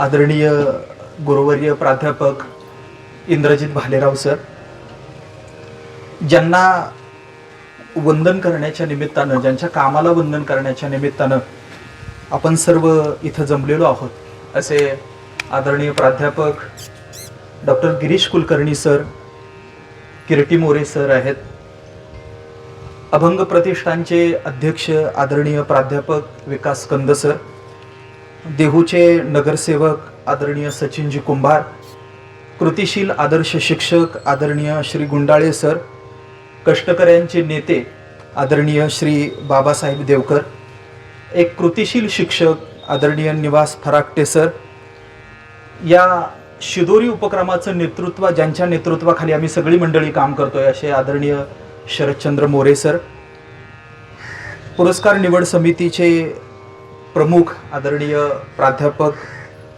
आदरणीय गुरुवर्य प्राध्यापक इंद्रजित भालेराव सर ज्यांना वंदन करण्याच्या निमित्तानं ज्यांच्या कामाला वंदन करण्याच्या निमित्तानं आपण सर्व इथं जमलेलो आहोत असे आदरणीय प्राध्यापक doctor Girish Kulkarni sir Kirti More sir आहेत. अभंग प्रतिष्ठानचे अध्यक्ष आदरणीय प्राध्यापक विकास कंद सर देहूचे नगरसेवक आदरणीय सचिनजी कुंभार कृतिशील आदर्श शिक्षक आदरणीय श्री गुंडाळे सर कष्टकऱ्यांचे नेते आदरणीय श्री बाबासाहेब देवकर एक कृतिशील शिक्षक आदरणीय निवास फराकटे सर या शिदोरी उपक्रमाचं नेतृत्व ज्यांच्या नेतृत्वाखाली आम्ही सगळी मंडळी काम करतोय असे आदरणीय शरदचंद्र मोरे सर. पुरस्कार निवड समितीचे प्रमुख आदरणीय प्राध्यापक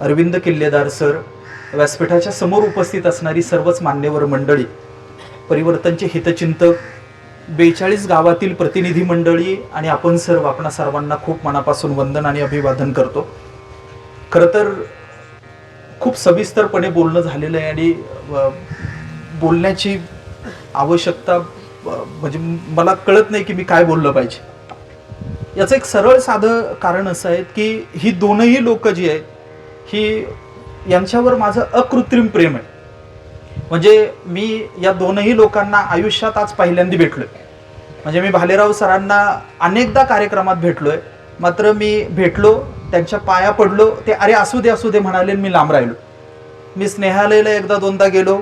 अरविंद किल्लेदार सर व्यासपीठाच्या समोर उपस्थित असणारी सर्वच मान्यवर मंडळी परिवर्तनचे हितचिंतक बेचाळीस गावातील प्रतिनिधी मंडळी आणि आपण सर्व आपणा सर्वांना खूप मनापासून वंदन आणि अभिवादन करतो. खरं तर खूप सविस्तरपणे बोलणं झालेलं आहे आणि बोलण्याची आवश्यकता म्हणजे मला कळत नाही की मी काय बोललं पाहिजे. याचं एक सरळ साधं कारण असं आहे की ही दोनही लोक जी आहेत ही यांच्यावर माझं अकृत्रिम प्रेम आहे. म्हणजे मी या दोनही लोकांना आयुष्यात आज पहिल्यांदा भेटलोय. म्हणजे मी भालेराव सरांना अनेकदा कार्यक्रमात भेटलोय. मात्र मी भेटलो त्यांच्या पाया पडलो ते अरे असू दे असू दे म्हणाले मी लांब राहिलो. मी स्नेहालयला एकदा दोनदा गेलो.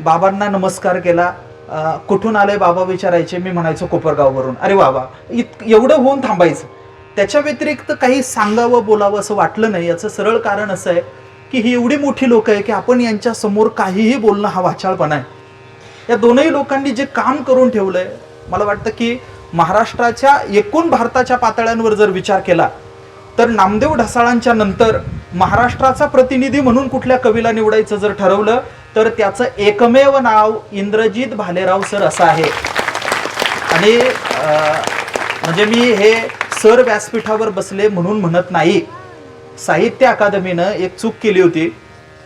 बाबांना नमस्कार केला. कुठून आलंय बाबा विचारायचे मी म्हणायचो कोपरगाववरून. अरे बाबा इत एवढं होऊन थांबायचं. त्याच्या व्यतिरिक्त काही सांगावं बोलावं असं वाटलं नाही. याचं सरळ कारण असं आहे की ही एवढी मोठी लोक आहे की आपण यांच्या समोर काहीही बोलणं हा वाचाळपणा आहे. या दोनही लोकांनी जे काम करून ठेवलंय मला वाटतं की महाराष्ट्राच्या एकूण भारताच्या पातळ्यांवर जर विचार केला तर नामदेव ढसाळांच्या नंतर महाराष्ट्राचा प्रतिनिधी म्हणून कुठल्या कवीला निवडायचं जर ठरवलं तर त्याचं एकमेव नाव इंद्रजित भालेराव सर असं आहे. आणि म्हणजे मी हे सर व्यासपीठावर बसले म्हणून म्हणत नाही. साहित्य अकादमीनं एक चूक केली होती.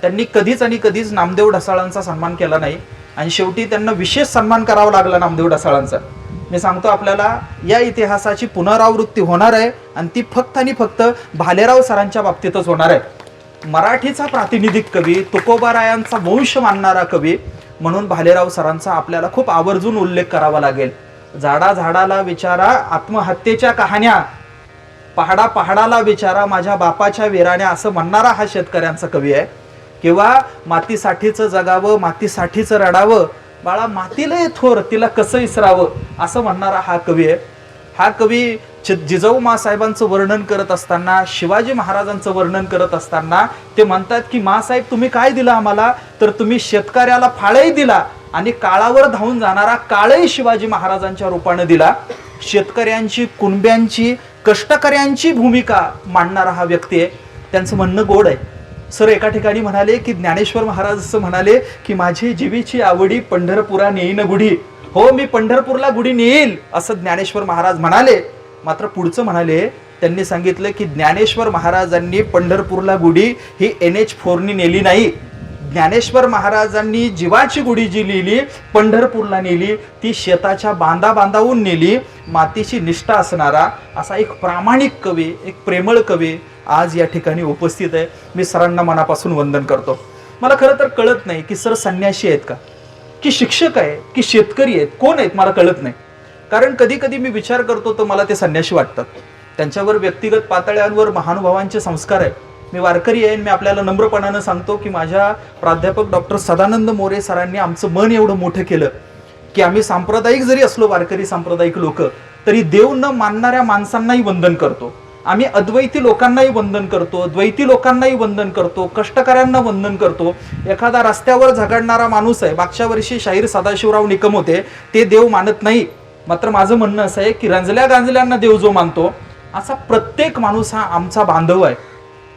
त्यांनी कधीच आणि कधीच नामदेव ढसाळांचा सन्मान केला नाही. आणि शेवटी त्यांना विशेष सन्मान करावा लागला नामदेव ढसाळांचा. मी सांगतो आपल्याला या इतिहासाची पुनरावृत्ती होणार आहे आणि ती फक्त आणि फक्त भालेराव सरांच्या बाबतीतच होणार आहे. मराठीचा प्रातिनिधिक कवी तुकोबारायांचा वंश मानणारा कवी म्हणून भालेराव सरांचा आपल्याला खूप आवर्जून उल्लेख करावा लागेल. झाडा झाडाला विचारा आत्महत्येच्या कहाण्या. पहाडा पहाडाला विचारा माझ्या बापाच्या वेराण्या असं म्हणणारा हा शेतकऱ्यांचा कवी आहे. किंवा मातीसाठीचं जगावं मातीसाठीचं रडावं. बाळा मातीला थोर तिला कसं इसरावं असं म्हणणारा हा कवी आहे. हा कवी जिजाऊ मासाहेबांचं वर्णन करत असताना शिवाजी महाराजांचं वर्णन करत असताना ते म्हणतात की मासाहेब तुम्ही काय दिलं आम्हाला? तर तुम्ही शेतकऱ्याला फाळही दिला आणि काळावर धावून जाणारा काळही शिवाजी महाराजांच्या रूपानं दिला. शेतकऱ्यांची कुणब्यांची कष्टकऱ्यांची भूमिका मांडणारा हा व्यक्ती आहे. त्यांचं म्हणणं गोड आहे. सर एका ठिकाणी म्हणाले की ज्ञानेश्वर महाराज असं म्हणाले की माझी जीवीची आवडी पंढरपुरा नेईन गुढी. हो मी पंढरपूरला गुढी नेईल असं ज्ञानेश्वर महाराज म्हणाले. मात्र पुढचं म्हणाले त्यांनी सांगितलं की ज्ञानेश्वर महाराजांनी पंढरपूरला गुढी ही एन एच फोरनी नेली नाही. ज्ञानेश्वर महाराजांनी जीवाची गुढी जी लिहिली पंढरपूरला नेली ती शेताच्या बांधा बांधावून नेली मातीची निष्ठा असणारा असा एक प्रामाणिक कवी एक प्रेमळ कवी आज या ठिकाणी उपस्थित आहे. मी सरांना मनापासून वंदन करतो. मला खरं तर कळत नाही की सर संन्याशी आहेत का? की शिक्षक आहे की शेतकरी आहेत कोण आहेत मला कळत नाही. कारण कधी कधी मी विचार करतो तर मला ते संन्याशी वाटतात. त्यांच्यावर व्यक्तिगत पातळ्यांवर महानुभावांचे संस्कार आहे मी वारकरी आहे आणि मी आपल्याला नम्रपणानं सांगतो की माझ्या प्राध्यापक डॉक्टर सदानंद मोरे सरांनी आमचं मन एवढं मोठं केलं की आम्ही सांप्रदायिक जरी असलो वारकरी सांप्रदायिक लोक तरी देव न मानणाऱ्या माणसांनाही वंदन करतो. आम्ही अद्वैती लोकांनाही वंदन करतो द्वैती लोकांनाही वंदन करतो कष्टकऱ्यांना वंदन करतो. एखादा रस्त्यावर झगडणारा माणूस आहे मागच्या वर्षी शाहीर सदाशिवराव निकम होते ते देव मानत नाही. मात्र माझं म्हणणं असं आहे की रंजल्या गांजल्यांना देव जो मानतो असा प्रत्येक माणूस हा आमचा बांधव आहे.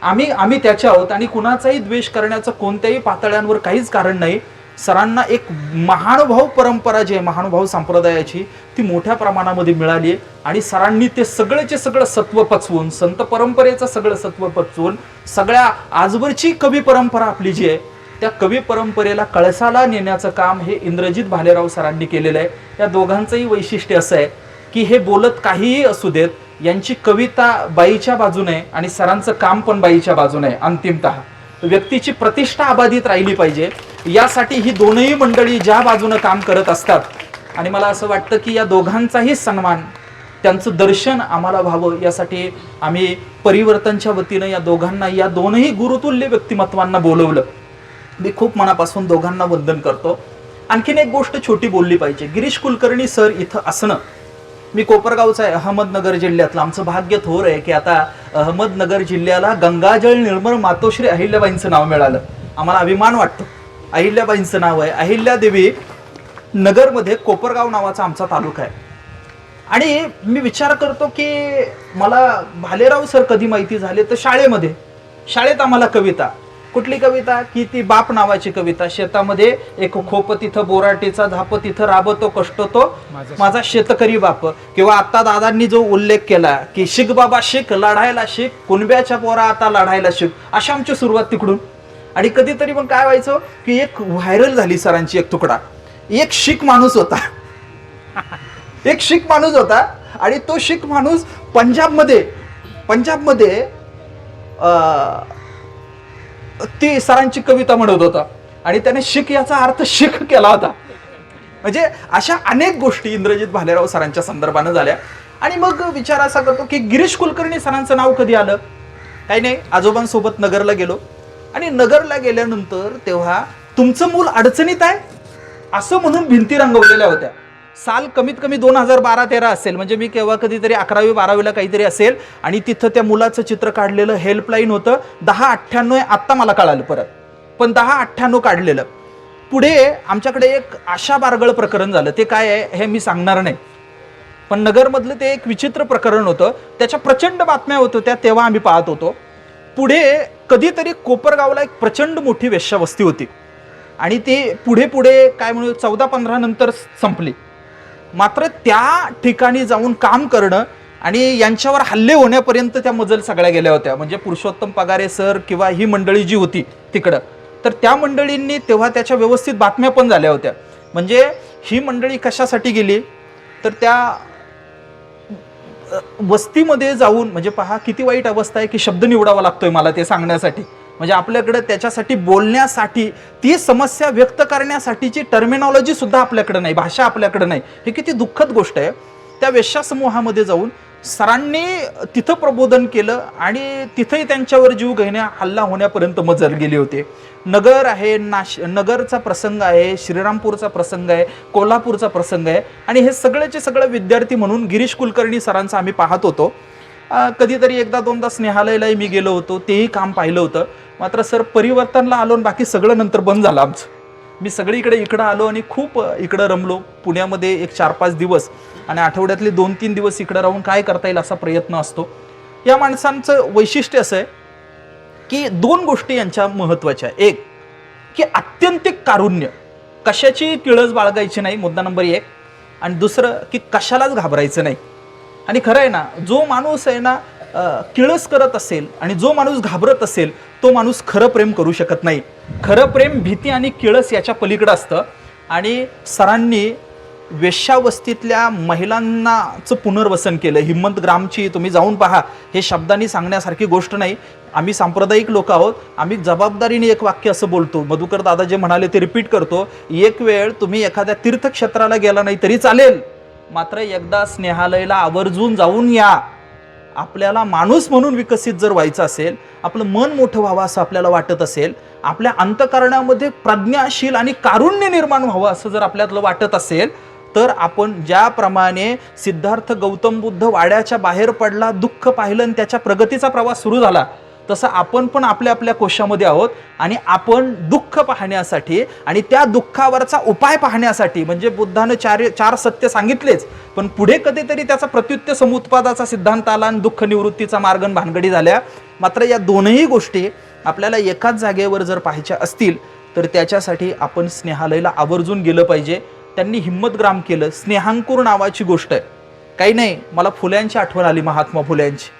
आम्ही आम्ही त्याच्या आहोत आणि कुणाचाही द्वेष करण्याचं कोणत्याही पातळ्यांवर काहीच कारण नाही. सरांना एक महानुभाव परंपरा जी आहे महानुभाव संप्रदायाची ती मोठ्या प्रमाणामध्ये मिळाली आहे. आणि सरांनी ते सगळेचे सगळं सत्व पचवून संत परंपरेचं सगळं सत्व पचवून सगळ्या आजवरची कवी परंपरा आपली जी आहे त्या कवी परंपरेला कळसाला नेण्याचं काम हे इंद्रजित भालेराव सरांनी केलेलं आहे. या दोघांचंही वैशिष्ट्य असं आहे की हे बोलत काहीही असू देत यांची कविता बाईच्या बाजूने आणि सरांचं काम पण बाईच्या बाजूने आहे अंतिमतः. व्यक्तीची प्रतिष्ठा अबाधित राहिली पाहिजे. यासाठी ही दोनही मंडळी ज्या बाजूनं काम करत असतात आणि मला असं वाटतं की या दोघांचाही सन्मान त्यांचं दर्शन आम्हाला व्हावं. यासाठी आम्ही परिवर्तनच्या वतीनं या दोघांना या दोनही गुरुतुल्य व्यक्तिमत्वांना बोलवलं. मी खूप मनापासून दोघांना वंदन करतो. आणखीन एक गोष्ट छोटी बोलली पाहिजे. गिरीश कुलकर्णी सर इथं असणं मी कोपरगावचा आहे अहमदनगर जिल्ह्यातलं. आमचं भाग्य थोर आहे की आता अहमदनगर जिल्ह्याला गंगाजळ निर्मळ मातोश्री अहिल्याबाईंचं नाव मिळालं. आम्हाला अभिमान वाटतो. अहिल्याबाईंचं नाव आहे. अहिल्यादेवी नगरमध्ये कोपरगाव नावाचा आमचा तालुका आहे. आणि मी विचार करतो की मला भालेराव सर कधी माहिती झाले? तर शाळेमध्ये. शाळेत आम्हाला कविता. कुठली कविता? की ती बाप नावाची कविता. शेतामध्ये एक खोप तिथं बोराटीचा झाप तिथं राबतो कष्ट तो माझा शेतकरी बाप. किंवा आता दादांनी जो उल्लेख केला की शिक बाबा शिक लढायला शिक कुणब्याच्या पोरा आता लढायला शिक अशी आमची सुरुवात तिकडून. आणि कधीतरी मग काय व्हायचं की एक व्हायरल झाली सरांची एक तुकडा. एक शिक माणूस होता. एक शीख माणूस होता. आणि तो शीख माणूस पंजाबमध्ये पंजाबमध्ये अं, ती सरांची कविता म्हणत होता. आणि त्याने शिक याचा अर्थ शिख केला होता. म्हणजे अशा अनेक गोष्टी इंद्रजित भालेराव सरांच्या संदर्भानं झाल्या. आणि मग विचार असा करतो की गिरीश कुलकर्णी सरांचं नाव कधी आलं? काही नाही आजोबांसोबत नगरला गेलो. आणि नगरला गेल्यानंतर तेव्हा तुमचं मूल अडचणीत आहे? असं म्हणून भिंती रंगवलेल्या होत्या. साल कमीत कमी दोन हजार बारा तेरा असेल. म्हणजे मी केव्हा कधीतरी अकरावी बारावीला काहीतरी असेल आणि तिथं त्या मुलाचं चित्र काढलेलं हेल्पलाईन होतं. दहा अठ्ठ्याण्णव आहे आत्ता मला कळालं परत. पण दहा अठ्ठ्याण्णव काढलेलं. पुढे आमच्याकडे एक आशा बारगळ प्रकरण झालं. ते काय आहे हे मी सांगणार नाही. पण नगरमधलं ते एक विचित्र प्रकरण होतं. त्याच्या प्रचंड बातम्या होत होत्या तेव्हा आम्ही पाहत होतो. पुढे कधीतरी कोपरगावला एक प्रचंड मोठी वेश्यावस्ती होती. आणि ती पुढे पुढे काय म्हणू चौदा पंधरा नंतर संपली. मात्र त्या ठिकाणी जाऊन काम करणं आणि यांच्यावर हल्ले होण्यापर्यंत त्या मजल सगळ्या गेल्या होत्या. म्हणजे पुरुषोत्तम पगारे सर किंवा ही मंडळी जी होती तिकडं. तर त्या मंडळींनी तेव्हा त्याच्या व्यवस्थित बातम्या पण झाल्या होत्या. म्हणजे ही मंडळी कशासाठी गेली? तर त्या वस्तीमध्ये जाऊन म्हणजे पहा किती वाईट अवस्था आहे की शब्द निवडावा लागतोय मला ते सांगण्यासाठी. म्हणजे आपल्याकडे त्याच्यासाठी बोलण्यासाठी ती समस्या व्यक्त करण्यासाठीची टर्मिनॉलॉजी सुद्धा आपल्याकडे नाही भाषा आपल्याकडे नाही. हे किती दुःखद गोष्ट आहे. त्या वेश्यासमूहामध्ये जाऊन सरांनी तिथं प्रबोधन केलं आणि तिथंही त्यांच्यावर जीव घेण्या हल्ला होण्यापर्यंत मजल गेली होते. नगर आहे नाश नगरचा प्रसंग आहे श्रीरामपूरचा प्रसंग आहे कोल्हापूरचा प्रसंग आहे. आणि हे सगळ्याचे सगळे विद्यार्थी म्हणून गिरीश कुलकर्णी सरांचं आम्ही पाहत होतो. कधीतरी एकदा दोनदा स्नेहालयालाही मी गेलो होतो तेही काम पाहिलं होतं. मात्र सर परिवर्तनला आलो आणि बाकी सगळं नंतर बंद झालं आमचं. मी सगळीकडे इकडं आलो आणि खूप इकडं रमलो. पुण्यामध्ये एक चार पाच दिवस आणि आठवड्यातले दोन तीन दिवस इकडं राहून काय करता येईल असा प्रयत्न असतो. या माणसांचं वैशिष्ट्य असं आहे की दोन गोष्टी यांच्या महत्त्वाच्या आहे. एक की आत्यंतिक कारुण्य. कशाची किळस बाळगायची नाही मुद्दा नंबर एक. आणि दुसरं की कशालाच घाबरायचं नाही. आणि खरं आहे ना जो माणूस आहे ना किळस करत असेल आणि जो माणूस घाबरत असेल तो माणूस खरं प्रेम करू शकत नाही. खरं प्रेम भीती आणि किळस याच्या पलीकडं असतं. आणि सरांनी वेश्यावस्तीतल्या महिलांनाचं पुनर्वसन केलं. हिम्मत ग्रामची तुम्ही जाऊन पहा. हे शब्दांनी सांगण्यासारखी गोष्ट नाही. आम्ही सांप्रदायिक लोक आहोत. आम्ही जबाबदारीने एक वाक्य असं बोलतो. मधुकर दादा जे म्हणाले ते रिपीट करतो. एक वेळ तुम्ही एखाद्या तीर्थक्षेत्राला गेला नाही तरी चालेल. मात्र एकदा स्नेहालयला आवर्जून जाऊन या. आपल्याला माणूस म्हणून विकसित जर व्हायचं असेल आपलं मन मोठं व्हावं असं आपल्याला वाटत असेल आपल्या अंतकरणामध्ये प्रज्ञाशील आणि कारुण्य निर्माण व्हावं असं जर आपल्यातलं वाटत असेल तर आपण ज्याप्रमाणे सिद्धार्थ गौतम बुद्ध वाड्याच्या बाहेर पडला दुःख पाहिलं आणि त्याच्या प्रगतीचा प्रवास सुरू झाला तसं आपण पण आपल्या आपल्या कोशामध्ये आहोत आणि आपण दुःख पाहण्यासाठी आणि त्या दुःखावरचा उपाय पाहण्यासाठी म्हणजे बुद्धानं चार चार सत्य सांगितलेच पण पुढे कधीतरी त्याचा प्रत्युत्य समुत्पादाचा सिद्धांत आला आणि दुःख निवृत्तीचा मार्ग भानगडी झाल्या. मात्र या दोनही गोष्टी आपल्याला एकाच जागेवर जर पाहायच्या असतील तर त्याच्यासाठी आपण स्नेहालयला आवर्जून गेलं पाहिजे. त्यांनी हिंमतग्राम केलं. स्नेहांकुर नावाची गोष्ट आहे. काही नाही मला फुल्यांची आठवण आली महात्मा फुल्यांची.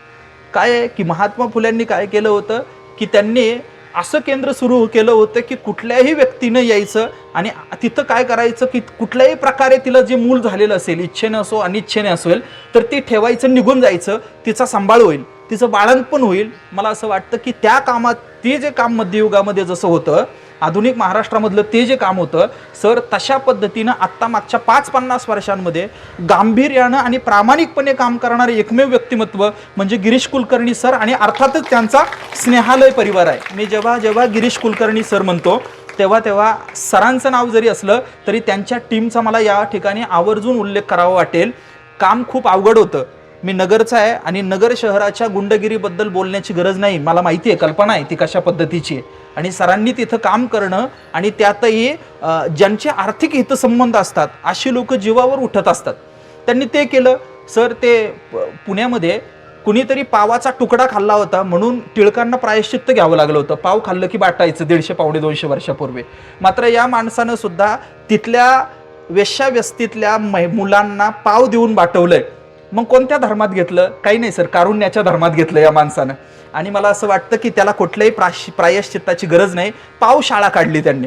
काय आहे? की महात्मा फुल्यांनी काय केलं होतं? की त्यांनी असं केंद्र सुरू केलं होतं की कुठल्याही व्यक्तीनं यायचं आणि तिथं काय करायचं? की कुठल्याही प्रकारे तिला जे मूल झालेलं असेल इच्छेने असो अनिच्छेने असेल तर ते ठेवायचं निघून जायचं तिचा सांभाळ होईल तिचं बाळणपण होईल. मला असं वाटतं की त्या कामात ते जे काम मध्ययुगामध्ये जसं होतं आधुनिक महाराष्ट्रामधलं ते जे काम होतं सर तशा पद्धतीनं आत्ता मागच्या पाच पन्नास वर्षांमध्ये गांभीर्यानं आणि प्रामाणिकपणे काम करणारे एकमेव व्यक्तिमत्व म्हणजे गिरीश कुलकर्णी सर आणि अर्थातच त्यांचा स्नेहालय परिवार आहे. मी जेव्हा जेव्हा गिरीश कुलकर्णी सर म्हणतो तेव्हा तेव्हा सरांचं नाव जरी असलं तरी त्यांच्या टीमचा मला या ठिकाणी आवर्जून उल्लेख करावा वाटेल. काम खूप अवघड होतं. मी नगरचा आहे आणि नगर शहराच्या गुंडगिरीबद्दल बोलण्याची गरज नाही. मला माहिती आहे कल्पना आहे ती कशा पद्धतीची आहे. आणि सरांनी तिथं काम करणं आणि त्यातही ज्यांचे आर्थिक हितसंबंध असतात अशी लोक जीवावर उठत असतात. त्यांनी ते केलं. सर ते प- पुण्यामध्ये कुणीतरी पावाचा तुकडा खाल्ला होता म्हणून टिळकांना प्रायश्चित्त घ्यावं लागलं होतं. पाव खाल्लं की बाटायचं दीडशे पावणे दोनशे वर्षापूर्वी. मात्र या माणसानं सुद्धा तिथल्या वेश्याव्यस्तीतल्या मै मुलांना पाव देऊन वाटवलंय मग कोणत्या धर्मात घेतलं? काही नाही सर. कारुण्याच्या धर्मात घेतलं या माणसानं. आणि मला असं वाटतं की त्याला कुठल्याही प्राश प्रायश्चित्ताची गरज नाही. पावशाळा काढली त्यांनी.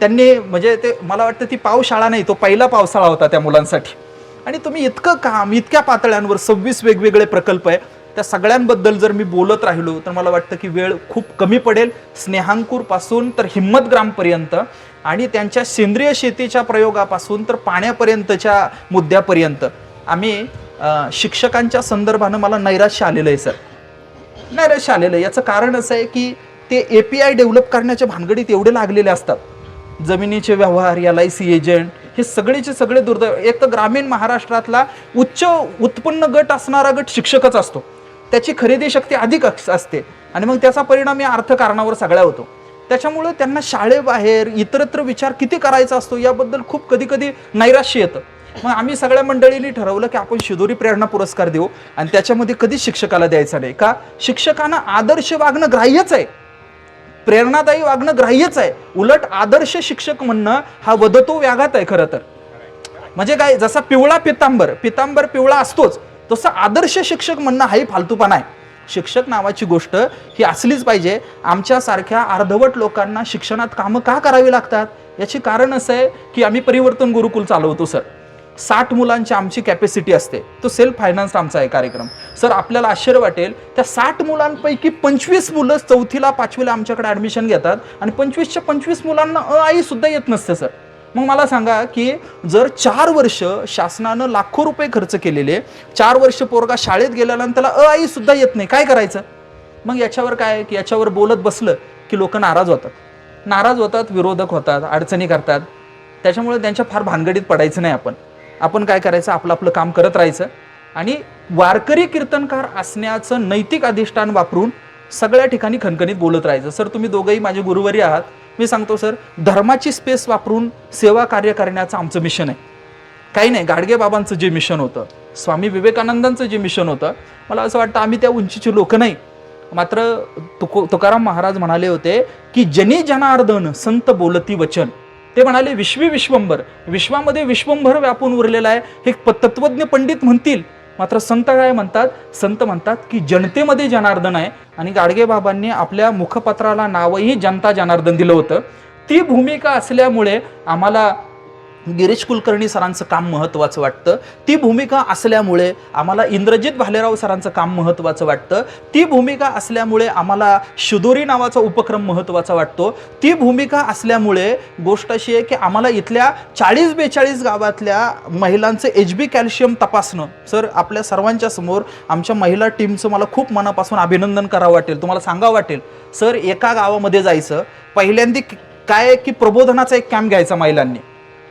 त्यांनी म्हणजे ते मला वाटतं ती पावशाळा नाही तो पहिला पावसाळा होता त्या मुलांसाठी. आणि तुम्ही इतकं काम इतक्या पातळ्यांवर सव्वीस वेगवेगळे प्रकल्प आहे. त्या सगळ्यांबद्दल जर मी बोलत राहिलो तर मला वाटतं की वेळ खूप कमी पडेल. स्नेहांकूरपासून तर हिम्मतग्रामपर्यंत आणि त्यांच्या सेंद्रिय शेतीच्या प्रयोगापासून तर पाण्यापर्यंतच्या मुद्द्यापर्यंत. आम्ही शिक्षकांच्या संदर्भानं मला नैराश्य आलेलं आहे सर. नैराश्य आलेलं आहे. याचं कारण असं आहे की ते ए पी आय डेव्हलप करण्याच्या भानगडीत एवढे लागलेले असतात. जमिनीचे व्यवहार एल आय सी एजंट हे सगळेचे सगळे दुर्दैव एक तर ग्रामीण महाराष्ट्रातला उच्च उत्पन्न गट असणारा गट शिक्षकच असतो. त्याची खरेदी शक्ती अधिक असते आणि मग त्याचा परिणाम या अर्थकारणावर सगळ्या होतो. त्याच्यामुळे त्यांना शाळेबाहेर इतरत्र विचार किती करायचा असतो याबद्दल खूप कधी कधी नैराश्य येतं. मग आम्ही सगळ्या मंडळींनी ठरवलं की आपण शिदोरी प्रेरणा पुरस्कार देऊ आणि त्याच्यामध्ये कधीच शिक्षकाला द्यायचा नाही. का? शिक्षकांना आदर्श वागणं ग्राह्यच आहे. प्रेरणादायी वागणं ग्राह्यच आहे. उलट आदर्श शिक्षक म्हणणं हा वदतो व्याघात आहे खरं तर. म्हणजे काय? जसा पिवळा पितांबर पितांबर पिवळा असतोच तसं आदर्श शिक्षक म्हणणं हाही फालतूपणा आहे. शिक्षक नावाची गोष्ट ही असलीच पाहिजे. आमच्यासारख्या अर्धवट लोकांना शिक्षणात कामं का करावी लागतात? याची कारण असं आहे की आम्ही परिवर्तन गुरुकुल चालवतो सर. साठ मुलांची आमची कॅपॅसिटी असते. तो सेल्फ फायनान्स आमचा आहे कार्यक्रम. सर आपल्याला आश्चर्य वाटेल त्या साठ मुलांपैकी पंचवीस मुलं चौथीला पाचवीला आमच्याकडे ॲडमिशन घेतात आणि पंचवीसच्या पंचवीस मुलांना अ आई सुद्धा येत नसते सर. मग मला सांगा की जर चार वर्ष शासनानं लाखो रुपये खर्च केलेले चार वर्ष पोरगा शाळेत गेल्यानंतर त्याला अ आई सुद्धा येत नाही काय करायचं? मग याच्यावर काय की याच्यावर बोलत बसलं की लोक नाराज होतात. नाराज होतात विरोधक होतात अडचणी करतात. त्याच्यामुळे त्यांच्या फार भानगडीत पडायचं नाही आपण. आपण काय करायचं? आपलं आपलं काम करत राहायचं. आणि वारकरी कीर्तनकार असण्याचं नैतिक अधिष्ठान वापरून सगळ्या ठिकाणी खणखणीत बोलत राहायचं. सर तुम्ही दोघंही माझे गुरुवारी आहात. मी सांगतो सर धर्माची स्पेस वापरून सेवा कार्य करण्याचं आमचं मिशन आहे. काही नाही गाडगे बाबांचं जे मिशन होतं स्वामी विवेकानंदांचं जे मिशन होतं मला असं वाटतं आम्ही त्या उंचीचे लोक नाही. मात्र तुको तुकाराम महाराज म्हणाले होते की जनी जनार्दन संत बोलती वचन. ते म्हणाले विश्वी विश्वंभर. विश्वामध्ये विश्वंभर व्यापून उरलेला आहे. हे प- तत्वज्ञ पंडित म्हणतील. मात्र संत काय म्हणतात? संत म्हणतात की जनतेमध्ये जनार्दन आहे आणि गाडगेबाबांनी आपल्या मुखपत्राला नावही जनता जनार्दन दिलं होतं. ती भूमिका असल्यामुळे आम्हाला गिरीश कुलकर्णी सरांचं काम महत्त्वाचं वाटतं. ती भूमिका असल्यामुळे आम्हाला इंद्रजित भालेराव सरांचं काम महत्त्वाचं वाटतं. ती भूमिका असल्यामुळे आम्हाला शिदोरी नावाचा उपक्रम महत्त्वाचा वाटतो. ती भूमिका असल्यामुळे गोष्ट अशी आहे की आम्हाला इथल्या चाळीस बेचाळीस गावातल्या महिलांचं एच बी कॅल्शियम तपासणं सर आपल्या सर्वांच्या समोर आमच्या महिला टीमचं मला खूप मनापासून अभिनंदन करावं वाटेल. तुम्हाला सांगावं वाटेल सर एका गावामध्ये जायचं. पहिल्यांदा काय आहे की प्रबोधनाचा एक कॅम्प घ्यायचा महिलांनी.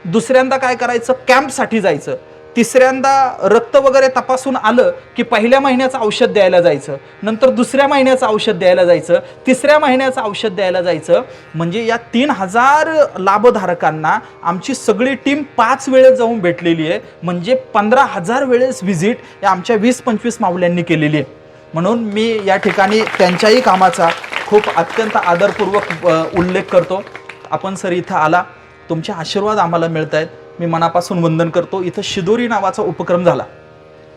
दुसऱ्यांदा काय करायचं? कॅम्पसाठी जायचं. तिसऱ्यांदा रक्त वगैरे तपासून आलं की पहिल्या महिन्याचं औषध द्यायला जायचं. नंतर दुसऱ्या महिन्याचं औषध द्यायला जायचं. तिसऱ्या महिन्याचं औषध द्यायला जायचं. म्हणजे या तीन हजार लाभधारकांना आमची सगळी टीम पाच वेळेस जाऊन भेटलेली आहे. म्हणजे पंधरा हजार वेळेस व्हिजिट या आमच्या वीस पंचवीस माऊल्यांनी केलेली आहे. म्हणून मी या ठिकाणी त्यांच्याही कामाचा खूप अत्यंत आदरपूर्वक उल्लेख करतो. आपण सर इथं आला. तुमचे आशीर्वाद आम्हाला मिळत आहेत मी मनापासून वंदन करतो. इथं शिदोरी नावाचा उपक्रम झाला.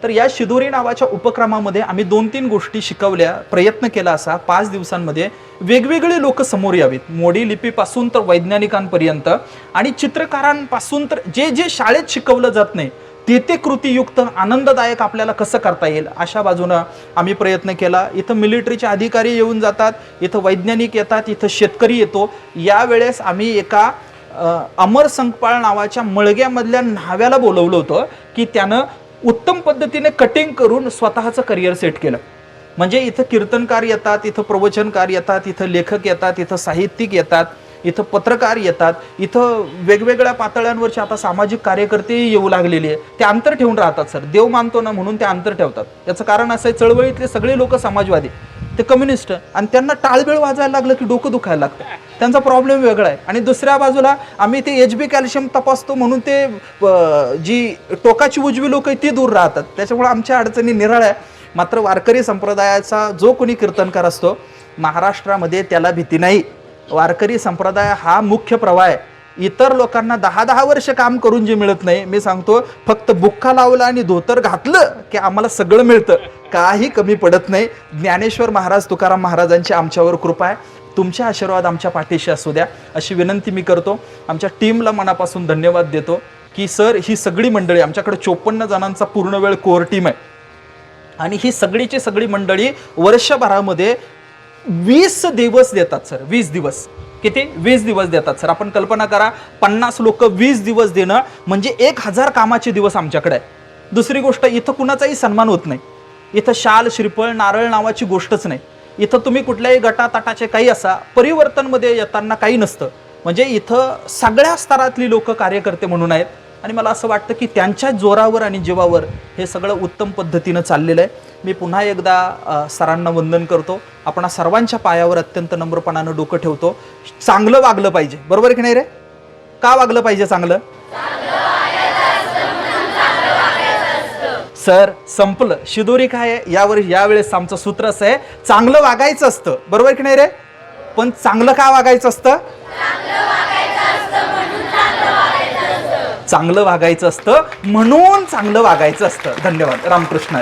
तर या शिदोरी नावाच्या उपक्रमामध्ये आम्ही दोन तीन गोष्टी शिकवल्या प्रयत्न केला असा. पाच दिवसांमध्ये वेगवेगळे लोक समोर यावेत. मोडी लिपीपासून तर वैज्ञानिकांपर्यंत. आणि चित्रकारांपासून तर जे जे शाळेत शिकवलं जात नाही ते ते कृतीयुक्त आनंददायक आपल्याला कसं करता येईल अशा बाजूनं आम्ही प्रयत्न केला. इथं मिलिटरीचे अधिकारी येऊन जातात इथं वैज्ञानिक येतात इथं शेतकरी येतो. यावेळेस आम्ही एका अमर संकपाळ नावाच्या मळग्यामधल्या न्हाव्याला बोलवलं होतं की त्यानं उत्तम पद्धतीने कटिंग करून स्वतःचं करिअर सेट केलं. म्हणजे इथं कीर्तनकार येतात इथं प्रवचनकार येतात इथं लेखक येतात इथं साहित्यिक येतात इथं पत्रकार येतात इथं वेगवेगळ्या पातळ्यांवरचे आता सामाजिक कार्यकर्ते येऊ लागलेले आहे ते अंतर ठेवून राहतात सर. देव मानतो ना म्हणून ते अंतर ठेवतात. याचं कारण असं आहे चळवळीतले सगळे लोक समाजवादी ते कम्युनिस्ट आणि त्यांना टाळबेळ वाजायला लागलं की डोकं दुखायला लागतं. त्यांचा प्रॉब्लेम वेगळा आहे. आणि दुसऱ्या बाजूला आम्ही ते एच बी कॅल्शियम तपासतो म्हणून ते जी टोकाची उजवी लोक आहेत ती दूर राहतात. त्याच्यामुळे आमच्या अडचणी निराळ्या आहे मात्र वारकरी संप्रदायाचा जो कोणी कीर्तनकार असतो महाराष्ट्रामध्ये त्याला भीती नाही. वारकरी संप्रदाय हा मुख्य प्रवाह आहे. इतर लोकांना दहा दहा वर्ष काम करून जे मिळत नाही मी सांगतो फक्त बुक्का लावला आणि धोतर घातलं की आम्हाला सगळं मिळतं. काही कमी पडत नाही. ज्ञानेश्वर महाराज तुकाराम महाराजांची आमच्यावर कृपा आहे. तुमचे आशीर्वाद आमच्या पाठीशी असू द्या. अशी विनंती मी करतो. आमच्या टीमला मनापासून धन्यवाद देतो की सर ही सगळी मंडळी आमच्याकडे चोपन्न जणांचा पूर्ण वेळ कोअर टीम आहे. आणि ही सगळीची सगळी मंडळी वर्षभरामध्ये वीस दिवस देतात सर. वीस दिवस. किती? वीस दिवस देतात सर. आपण कल्पना करा पन्नास लोक वीस दिवस देणं म्हणजे एक हजार कामाचे दिवस आमच्याकडे आहे. दुसरी गोष्ट इथं कुणाचाही सन्मान होत नाही. इथं शाल श्रीफळ नारळ नावाची गोष्टच नाही. इथं तुम्ही कुठल्याही गटातटाचे काही असा परिवर्तनमध्ये येताना काही नसतं. म्हणजे इथं सगळ्या स्तरातली लोक कार्यकर्ते म्हणून आहेत. आणि मला असं वाटतं की त्यांच्या जोरावर आणि जीवावर हे सगळं उत्तम पद्धतीनं चाललेलं आहे. मी पुन्हा एकदा सरांना वंदन करतो. आपण सर्वांच्या पायावर अत्यंत नम्रपणानं डोकं ठेवतो. चांगलं वागलं पाहिजे. बरोबर की नाही रे? का वागलं पाहिजे चांगलं? सर संपलं. शिदोरी काय आहे? यावर यावेळेस आमचं सूत्र असं आहे चांगलं वागायचं असतं. बरोबर की नाही रे? पण चांगलं का वागायचं असतं? चांगलं वागायचं असतं म्हणून चांगलं वागायचं असतं. धन्यवाद. रामकृष्ण